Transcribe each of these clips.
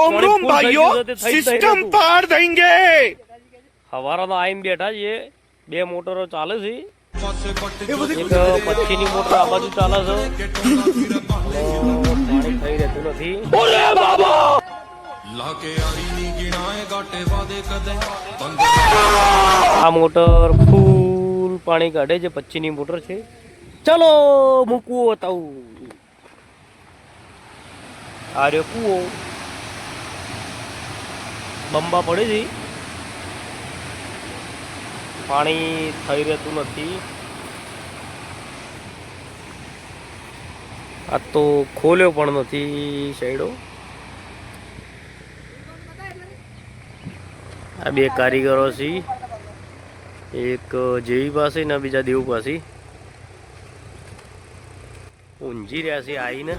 શોમરૂમ ભાઈઓ સિસ્ટમ પાર દેંગે હવારાનો આઈન બેઠા છે બે મોટરો ચાલે છે. એક પછીની મોટર આ બાજુ ચાલે છે. થઈ રહેતું નથી. આ મોટર ફૂલ પાણી કાઢે છે. પચ્ચીની મોટર છે. ચલો મૂકવો તાવું આર્યો કુવો. બંબા પડી હતી. પાણી થઈ રહેતું નથી. આ તો ખોલ્યો પણ નથી સાઈડો આ બે કારીગરો છે. એક જેવી પાસે ને બીજા દેવ પાસે. ઊંઝી રહ્યા છે આવીને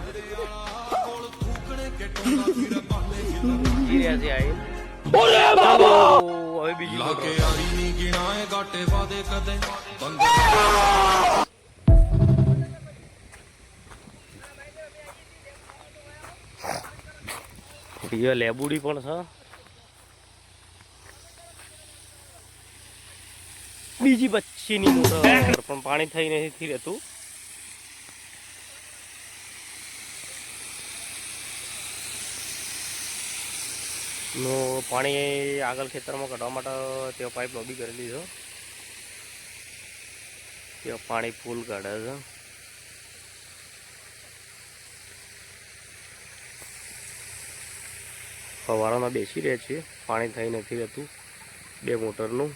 ઊંઝી રહ્યા છે આઈને ચાલો, હવે બીજી મોટર. બીજો લેબુડી પણ છે બીજી પછીની મોટર પણ પાણી થઈ નથી રહેતું નો પાણી આગળ ખેતરમાં કાઢવા માટે તે પાઇપ લોબી કરેલી છે તે પાણી ફૂલ કાઢે છે. ફવારામાં બેસી રહે છે પાણી થઈ નથી રહેતું. બે મોટરનું.